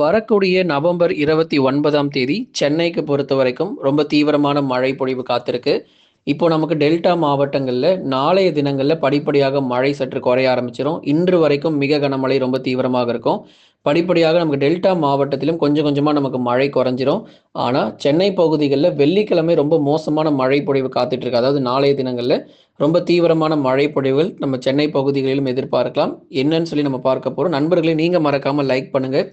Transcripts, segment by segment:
வரக்கூடிய நவம்பர் இருபத்தி ஒன்பதாம் தேதி சென்னைக்கு பொறுத்த வரைக்கும் ரொம்ப தீவிரமான மழை பொழிவு காத்திருக்கு. இப்போ நமக்கு டெல்டா மாவட்டங்களில் நாளைய தினங்களில் படிப்படியாக மழை சற்று குறைய ஆரம்பிச்சிடும் இன்று வரைக்கும் மிக கனமழை ரொம்ப தீவிரமாக இருக்கும். படிப்படியாக நமக்கு டெல்டா மாவட்டத்திலும் கொஞ்சம் கொஞ்சமாக நமக்கு மழை குறைஞ்சிரும். ஆனால் சென்னை பகுதிகளில் வெள்ளிக்கிழமை ரொம்ப மோசமான மழை பொழிவு காத்துட்டு இருக்கு அதாவது நாளைய தினங்களில் ரொம்ப தீவிரமான மழை பொழிவுகள் நம்ம சென்னை பகுதிகளிலும் எதிர்பார்க்கலாம். என்னன்னு சொல்லி நம்ம பார்க்க போகிறோம் நண்பர்களே நீங்கள் மறக்காமல் லைக் பண்ணுங்கள்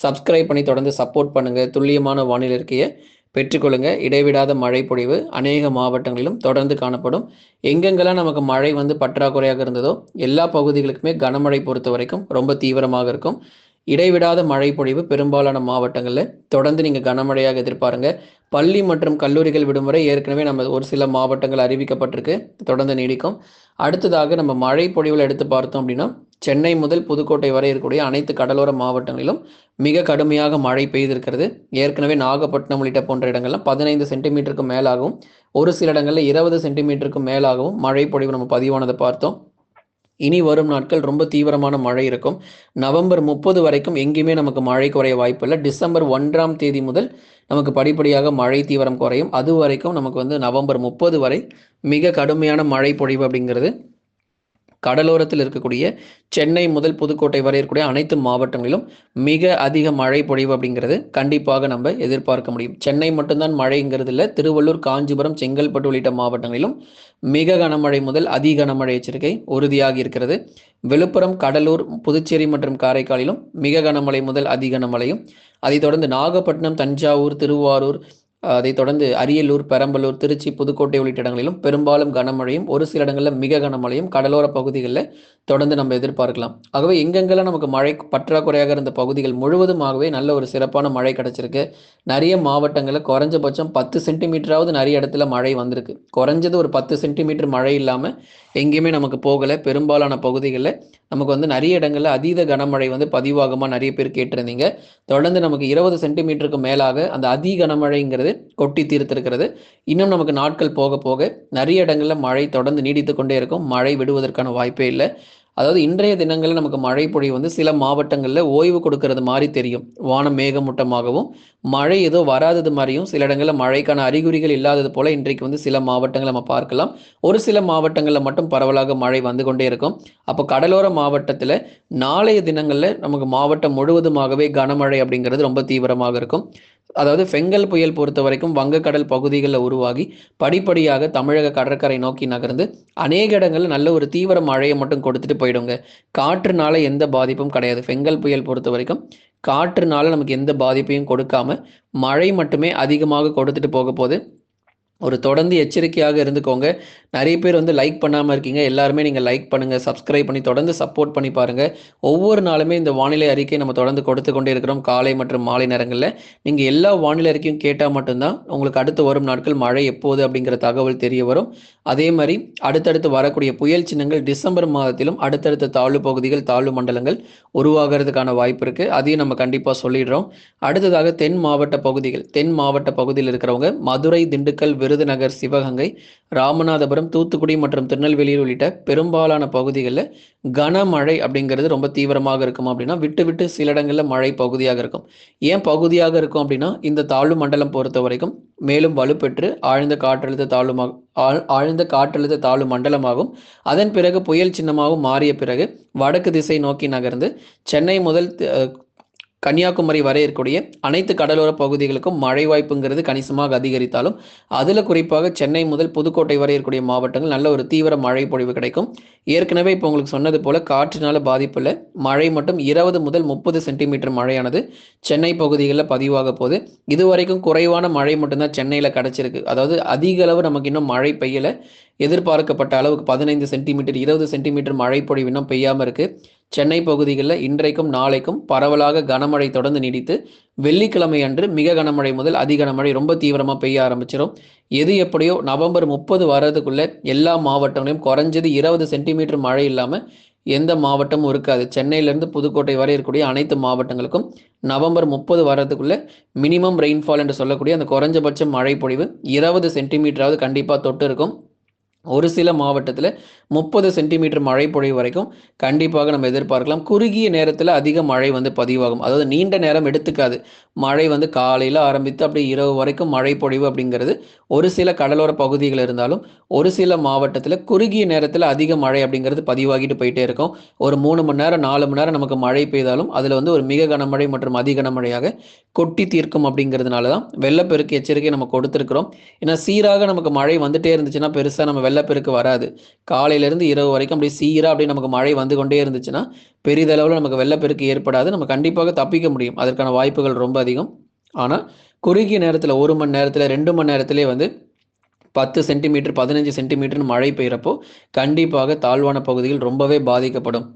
சப்ஸ்கிரைப் பண்ணி தொடர்ந்து சப்போர்ட் பண்ணுங்கள் துல்லியமான வானிலை இருக்கையை பெற்றுக்கொள்ளுங்க. இடைவிடாத மழை பொழிவு அநேக மாவட்டங்களிலும் தொடர்ந்து காணப்படும். எங்கெங்கெல்லாம் நமக்கு மழை வந்து பற்றாக்குறையாக இருந்ததோ எல்லா பகுதிகளுக்குமே கனமழை பொறுத்த வரைக்கும் ரொம்ப தீவிரமாக இருக்கும். இடைவிடாத மழை பொழிவு பெரும்பாலான மாவட்டங்களில் தொடர்ந்து நீங்கள் கனமழையாக எதிர்பாருங்க. பள்ளி மற்றும் கல்லூரிகள் விடுமுறை ஏற்கனவே நம்ம ஒரு சில மாவட்டங்கள் அறிவிக்கப்பட்டிருக்கு. தொடர்ந்து நீடிக்கும். அடுத்ததாக நம்ம மழை பொழிவில் எடுத்து பார்த்தோம் அப்படின்னா சென்னை முதல் புதுக்கோட்டை வரை இருக்கக்கூடிய அனைத்து கடலோர மாவட்டங்களிலும் மிக கடுமையாக மழை பெய்திருக்கிறது. ஏற்கனவே நாகப்பட்டினம் உள்ளிட்ட போன்ற இடங்கள்லாம் பதினைந்து சென்டிமீட்டருக்கு மேலாகவும் ஒரு சில இடங்களில் இருபது சென்டிமீட்டருக்கு மேலாகவும் மழை பொழிவு நம்ம பதிவானதை பார்த்தோம். இனி வரும் நாட்கள் ரொம்ப தீவிரமான மழை இருக்கும். நவம்பர் முப்பது வரைக்கும் எங்கேயுமே நமக்கு மழை குறைய வாய்ப்பில்லை டிசம்பர் ஒன்றாம் தேதி முதல் நமக்கு படிப்படியாக மழை தீவிரம் குறையும். அது வரைக்கும் நமக்கு வந்து நவம்பர் முப்பது வரை மிக கடுமையான மழை பொழிவு அப்படிங்கிறது கடலோரத்தில் இருக்கக்கூடிய சென்னை முதல் புதுக்கோட்டை வரை இருக்கக்கூடிய அனைத்து மாவட்டங்களிலும் மிக அதிக மழை பொழிவு அப்படிங்கிறது கண்டிப்பாக நம்ம எதிர்பார்க்க முடியும். சென்னை மட்டும்தான் மழைங்கிறது இல்லை திருவள்ளூர் காஞ்சிபுரம் செங்கல்பட்டு உள்ளிட்ட மாவட்டங்களிலும் மிக கனமழை முதல் அதி கனமழை எச்சரிக்கை உறுதியாகி இருக்கிறது. விழுப்புரம் கடலூர் புதுச்சேரி மற்றும் காரைக்காலிலும் மிக கனமழை முதல் அதி கனமழையும் அதைத் தொடர்ந்து நாகப்பட்டினம் தஞ்சாவூர் திருவாரூர் அதைத் தொடர்ந்து அரியலூர் பெரம்பலூர் திருச்சி புதுக்கோட்டை உள்ளிட்ட இடங்களிலும் பெரும்பாலும் கனமழையும் ஒரு சில இடங்களில் மிக கனமழையும் கடலோர பகுதிகளில் தொடர்ந்து நம்ம எதிர்பார்க்கலாம். ஆகவே எங்கெங்கெல்லாம் நமக்கு மழை பற்றாக்குறையாக இருந்த பகுதிகள் முழுவதுமாகவே நல்ல ஒரு சிறப்பான மழை கிடச்சிருக்கு. நிறைய மாவட்டங்களில் குறைஞ்சபட்சம் பத்து சென்டிமீட்டராவது நிறைய இடத்துல மழை வந்திருக்கு. குறைஞ்சது ஒரு பத்து சென்டிமீட்டர் மழை இல்லாமல் எங்கேயுமே நமக்கு போகலை. பெரும்பாலான பகுதிகளில் நமக்கு வந்து நிறைய இடங்களில் அதீத கனமழை வந்து பதிவாகுமா நிறைய பேர் கேட்டிருந்தீங்க. தொடர்ந்து நமக்கு இருபது சென்டிமீட்டருக்கு மேலாக அந்த அதி கனமழைங்கிறது கொட்டி தீர்த்திருக்கிறது. இன்னும் நமக்கு நாட்கள் போக போக நிறைய இடங்களில் மழை தொடர்ந்து நீடித்து கொண்டே இருக்கும். மழை விடுவதற்கான வாய்ப்பே இல்லை. அதாவது இன்றைய தினங்களில் நமக்கு மழை பொழிவு வந்து சில மாவட்டங்களில் ஓய்வு கொடுக்கறது மாதிரி தெரியும். வானம் மேகமூட்டமாகவும் மழை ஏதோ வராதது மாதிரியும் சில இடங்களில் மழைக்கான அறிகுறிகள் இல்லாதது போல இன்றைக்கு வந்து சில மாவட்டங்களை நம்ம பார்க்கலாம். ஒரு சில மாவட்டங்களில் மட்டும் பரவலாக மழை வந்து கொண்டே இருக்கும். அப்போ கடலோர மாவட்டத்தில் நாளைய தினங்களில் நமக்கு மாவட்டம் முழுவதுமாகவே கனமழை அப்படிங்கிறது ரொம்ப தீவிரமாக இருக்கும். அதாவது ஃபெங்கல் புயல் பொறுத்த வரைக்கும் வங்கக்கடல் பகுதிகளில் உருவாகி படிப்படியாக தமிழக கடற்கரை நோக்கி நகர்ந்து அநேக இடங்களில் நல்ல ஒரு தீவிர மழையை மட்டும் கொடுத்துட்டு போயிடுங்க. காற்றுனால எந்த பாதிப்பும் கிடையாது. ஃபெங்கல் புயல் பொறுத்த வரைக்கும் காற்றுனால நமக்கு எந்த பாதிப்பையும் கொடுக்காம மழை மட்டுமே அதிகமாக கொடுத்துட்டு போக போது ஒரு தொடர்ந்து எச்சரிக்கையாக இருந்துக்கோங்க. நிறைய பேர் வந்து லைக் பண்ணாமல் இருக்கீங்க. எல்லாருமே நீங்கள் லைக் பண்ணுங்கள் சப்ஸ்கிரைப் பண்ணி தொடர்ந்து சப்போர்ட் பண்ணி பாருங்கள் ஒவ்வொரு நாளுமே இந்த வானிலை அறிக்கை நம்ம தொடர்ந்து கொடுத்து கொண்டே இருக்கிறோம் காலை மற்றும் மாலை நேரங்களில். நீங்கள் எல்லா வானிலை அறிக்கையும் கேட்டால் மட்டும்தான் உங்களுக்கு அடுத்து வரும் நாட்கள் மழை எப்போது அப்படிங்கிற தகவல் தெரிய வரும். அதே மாதிரி அடுத்தடுத்து வரக்கூடிய புயல் சின்னங்கள் டிசம்பர் மாதத்திலும் அடுத்தடுத்த தாழ்வு பகுதிகள் தாழ்வு மண்டலங்கள் உருவாகிறதுக்கான வாய்ப்பு இருக்குது அதையும் நம்ம கண்டிப்பாக சொல்லிடுறோம். அடுத்ததாக தென் மாவட்ட பகுதிகள் தென் மாவட்ட பகுதியில் இருக்கிறவங்க மதுரை திண்டுக்கல் விருதுநகர் சிவகங்கை ராமநாதபுரம் தூத்துக்குடி மற்றும் திருநெல்வேலி உள்ளிட்ட பெரும்பாலான பகுதிகளில் கனமழை அப்படிங்கிறது ரொம்ப தீவிரமாக இருக்கும். அப்படின்னா விட்டு விட்டு சில இடங்களில் மழை பகுதியாக இருக்கும். ஏன் பகுதியாக இருக்கும் அப்படின்னா இந்த தாழ்வு மண்டலம் பொறுத்த வரைக்கும் மேலும் வலுப்பெற்று ஆழ்ந்த காற்றழுத்த தாழ்வுமாக ஆழ்ந்த காற்றழுத்த தாழ்வு மண்டலமாகும். அதன் பிறகு புயல் சின்னமாகவும் மாறிய பிறகு வடக்கு திசை நோக்கி நகர்ந்து சென்னை முதல் கன்னியாகுமரி வரை இருக்கக்கூடிய அனைத்து கடலோர பகுதிகளுக்கும் மழை வாய்ப்புங்கிறது கணிசமாக அதிகரித்தாலும் அதில் குறிப்பாக சென்னை முதல் புதுக்கோட்டை வரை இருக்கக்கூடிய மாவட்டங்கள் நல்ல ஒரு தீவிர மழை பொழிவு கிடைக்கும். ஏற்கனவே இப்போ உங்களுக்கு சொன்னது போல காற்றினால பாதிப்பில் மழை மட்டும் இருபது முதல் முப்பது சென்டிமீட்டர் மழையானது சென்னை பகுதிகளில் பதிவாக போகுது. இதுவரைக்கும் குறைவான மழை மட்டும்தான் சென்னையில் கிடச்சிருக்கு. அதாவது அதிக அளவு நமக்கு இன்னும் மழை பெய்யலை. எதிர்பார்க்கப்பட்ட அளவுக்கு பதினைந்து சென்டிமீட்டர் இருபது சென்டிமீட்டர் மழை இன்னும் பெய்யாமல் இருக்குது சென்னை பகுதிகளில் இன்றைக்கும் நாளைக்கும் பரவலாக கனமழை தொடர்ந்து நீடித்து வெள்ளிக்கிழமை அன்று மிக கனமழை முதல் அதி கனமழை ரொம்ப தீவிரமாக பெய்ய ஆரம்பிச்சிடும் எது எப்படியோ நவம்பர் முப்பது வர்றதுக்குள்ளே எல்லா மாவட்டங்களையும் குறைஞ்சது இருபது சென்டிமீட்டர் மழை இல்லாமல் எந்த மாவட்டமும் இருக்காது. சென்னையிலேருந்து புதுக்கோட்டை வரை இருக்கக்கூடிய அனைத்து மாவட்டங்களுக்கும் நவம்பர் முப்பது வரதுக்குள்ளே மினிமம் ரெயின்ஃபால் என்று சொல்லக்கூடிய அந்த குறைஞ்சபட்ச மழை பொழிவு இருபது சென்டிமீட்டராவது கண்டிப்பாக தொட்டு இருக்கும் ஒரு சில மாவட்டத்தில் முப்பது சென்டிமீட்டர் மழை பொழிவு வரைக்கும் கண்டிப்பாக நம்ம எதிர்பார்க்கலாம். குறுகிய நேரத்தில் அதிக மழை வந்து பதிவாகும். அதாவது நீண்ட நேரம் எடுத்துக்காது. மழை வந்து காலையில் ஆரம்பித்து அப்படி இரவு வரைக்கும் மழை பொழிவு அப்படிங்கிறது ஒரு சில கடலோர பகுதிகள் இருந்தாலும் ஒரு சில மாவட்டத்தில் குறுகிய நேரத்தில் அதிக மழை அப்படிங்கிறது பதிவாகிட்டு போயிட்டே இருக்கும். ஒரு மூணு மணி நேரம் நாலு மணி நேரம் நமக்கு மழை பெய்தாலும் அதில் வந்து ஒரு மிக கனமழை மற்றும் அதி கனமழையாக கொட்டி தீர்க்கும் அப்படிங்கிறதுனால தான் வெள்ளப்பெருக்கு எச்சரிக்கை நம்ம கொடுத்துருக்குறோம். ஏன்னா சீராக நமக்கு மழை வந்துட்டே இருந்துச்சுன்னா பெருசாக நம்ம வெள்ளப்பெருக்கு வராது. காலையிலேருந்து இரவு வரைக்கும் அப்படி சீராக அப்படி நமக்கு மழை வந்து கொண்டே இருந்துச்சுன்னா பெரிதளவில் நமக்கு வெள்ளப்பெருக்கு ஏற்படாது. நம்ம கண்டிப்பாக தப்பிக்க முடியும். அதற்கான வாய்ப்புகள் ரொம்ப அதிகம். ஆனால் குறுகிய நேரத்தில் ஒரு மணி நேரத்தில் ரெண்டு மணி நேரத்திலே வந்து பத்து சென்டிமீட்டர் பதினஞ்சு சென்டிமீட்டர்னு மழை பெய்கிறப்போ கண்டிப்பாக தாழ்வான பகுதிகள் ரொம்பவே பாதிக்கப்படும்.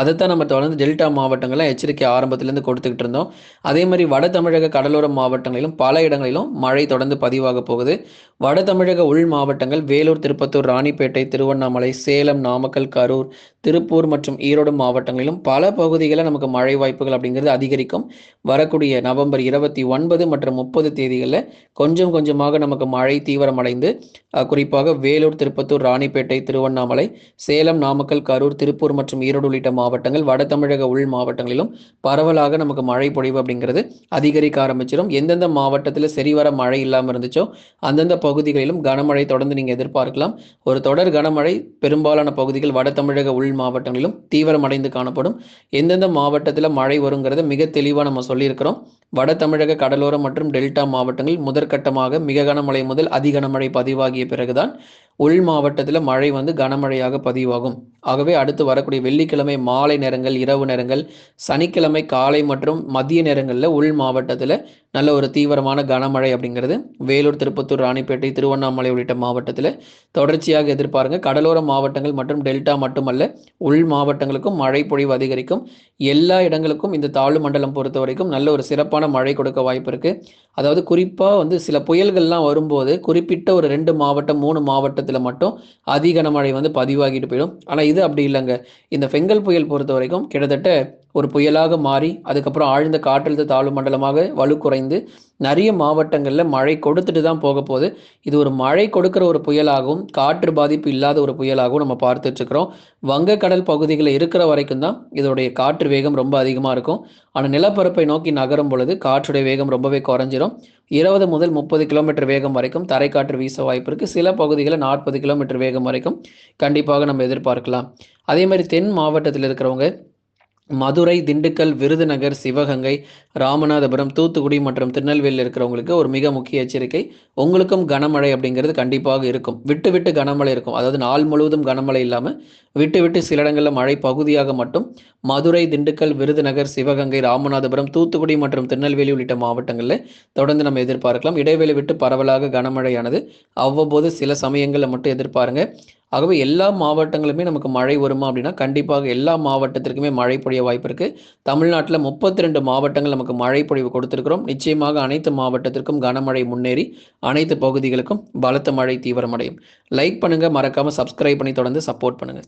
அதைத்தான் நம்ம தொடர்ந்து டெல்டா மாவட்டங்களில் எச்சரிக்கை ஆரம்பத்திலேருந்து கொடுத்துக்கிட்டு இருந்தோம். அதே மாதிரி வட தமிழக கடலோர மாவட்டங்களிலும் பல இடங்களிலும் மழை தொடர்ந்து பதிவாக போகுது. வட தமிழக உள் மாவட்டங்கள் வேலூர் திருப்பத்தூர் ராணிப்பேட்டை திருவண்ணாமலை சேலம் நாமக்கல் கரூர் திருப்பூர் மற்றும் ஈரோடு மாவட்டங்களிலும் பல பகுதிகளில் நமக்கு மழை வாய்ப்புகள் அப்படிங்கிறது அதிகரிக்கும். வரக்கூடிய நவம்பர் இருபத்தி ஒன்பது மற்றும் முப்பது தேதிகளில் கொஞ்சம் கொஞ்சமாக நமக்கு மழை தீவிரமடைந்து குறிப்பாக வேலூர் திருப்பத்தூர் ராணிப்பேட்டை திருவண்ணாமலை சேலம் நாமக்கல் கரூர் திருப்பூர் மற்றும் ஈரோடு உள்ளிட்ட மாவட்டங்கள் வட தமிழக உள் மாவட்டங்களிலும் பரவலாக நமக்கு மழை பொழிவு அப்படிங்கிறது அதிகரிக்க ஆரம்பிச்சிடும் எந்தெந்த மாவட்டத்தில் சரிவர மழை இல்லாமல் இருந்துச்சோ அந்தந்த பகுதிகளிலும் கனமழை தொடர்ந்து நீங்கள் எதிர்பார்க்கலாம். ஒரு தொடர் கனமழை பெரும்பாலான பகுதிகள் வட தமிழக உள் மாவட்டங்களிலும் தீவிரமடைந்து காணப்படும். எந்தெந்த மாவட்டத்தில் மழை வருங்கிறத மிக தெளிவாக நம்ம சொல்லியிருக்கிறோம். வட தமிழக கடலோரம் மற்றும் டெல்டா மாவட்டங்களில் முதற்கட்டமாக மிக கனமழை முதல் அதிகனமழை பதிவாகிய பிறகுதான் உள் மாவட்டத்தில் மழை வந்து கனமழையாக பதிவாகும். ஆகவே அடுத்து வரக்கூடிய வெள்ளிக்கிழமை மாலை நேரங்கள் இரவு நேரங்கள் சனிக்கிழமை காலை மற்றும் மதிய நேரங்களில் உள் மாவட்டத்தில் நல்ல ஒரு தீவிரமான கனமழை அப்படிங்கிறது வேலூர் திருப்பத்தூர் ராணிப்பேட்டை திருவண்ணாமலை உள்ளிட்ட மாவட்டத்தில் தொடர்ச்சியாக எதிர்பாருங்க. கடலோர மாவட்டங்கள் மற்றும் டெல்டா மட்டுமல்ல உள் மாவட்டங்களுக்கும் மழை பொழிவு அதிகரிக்கும். எல்லா இடங்களுக்கும் இந்த தாழ்வு மண்டலம் பொறுத்த வரைக்கும் நல்ல ஒரு சிறப்பான மழை கொடுக்க வாய்ப்பு இருக்குது அதாவது குறிப்பாக வந்து சில புயல்கள்லாம் வரும்போது குறிப்பிட்ட ஒரு ரெண்டு மாவட்டம் மூணு மாவட்டத்தில் மட்டும் அதிக கனமழை வந்து பதிவாகிட்டு போயிடும். ஆனால் இது அப்படி இல்லைங்க. இந்த பெங்கல் புயல் பொறுத்த வரைக்கும் கிட்டத்தட்ட ஒரு புயலாக மாறி அதுக்கப்புறம் ஆழ்ந்த காற்றழுத்த தாழ்வு மண்டலமாக வலு குறைந்து நிறைய மாவட்டங்களில் மழை கொடுத்துட்டு தான் போக போகுது. இது ஒரு மழை கொடுக்குற ஒரு புயலாகவும் காற்று பாதிப்பு இல்லாத ஒரு புயலாகவும் நம்ம பார்த்துட்ருக்குறோம் வங்கக்கடல் பகுதிகளில் இருக்கிற வரைக்கும் தான் இதோடைய காற்று வேகம் ரொம்ப அதிகமாக இருக்கும். ஆனால் நிலப்பரப்பை நோக்கி நகரும் பொழுது காற்றுடைய வேகம் ரொம்பவே குறைஞ்சிரும். இருபது முதல் முப்பது கிலோமீட்டர் வேகம் வரைக்கும் தரைக்காற்று வீச வாய்ப்பு இருக்குது சில பகுதிகளில் நாற்பது கிலோமீட்டர் வேகம் வரைக்கும் கண்டிப்பாக நம்ம எதிர்பார்க்கலாம். அதே மாதிரி தென் மாவட்டத்தில் இருக்கிறவங்க மதுரை திண்டுக்கல் விருதுநகர் சிவகங்கை ராமநாதபுரம் தூத்துக்குடி மற்றும் திருநெல்வேலியில் இருக்கிறவங்களுக்கு ஒரு மிக முக்கிய எச்சரிக்கை உங்களுக்கும் கனமழை அப்படிங்கிறது கண்டிப்பாக இருக்கும். விட்டு விட்டு கனமழை இருக்கும். அதாவது நாள் முழுவதும் கனமழை இல்லாமல் விட்டு விட்டு சில இடங்களில் மழை பகுதியாக மட்டும் மதுரை திண்டுக்கல் விருதுநகர் சிவகங்கை ராமநாதபுரம் தூத்துக்குடி மற்றும் திருநெல்வேலி உள்ளிட்ட மாவட்டங்களில் தொடர்ந்து நம்ம எதிர்பார்க்கலாம். இடைவெளி விட்டு பரவலாக கனமழையானது அவ்வப்போது சில சமயங்களில் மட்டும் எதிர்பாருங்க. ஆகவே எல்லா மாவட்டங்களுமே நமக்கு மழை வருமா அப்படின்னா கண்டிப்பாக எல்லா மாவட்டத்திற்குமே மழை பொழிய வாய்ப்பு இருக்கு. தமிழ்நாட்டில் முப்பத்தி ரெண்டு மாவட்டங்கள் நமக்கு மழை பொழிவு கொடுத்திருக்கிறோம். நிச்சயமாக அனைத்து மாவட்டத்திற்கும் கனமழை முன்னேறி அனைத்து பகுதிகளுக்கும் பலத்த மழை தீவிரமடையும். லைக் பண்ணுங்க மறக்காம சப்ஸ்கிரைப் பண்ணி தொடர்ந்து சப்போர்ட் பண்ணுங்க.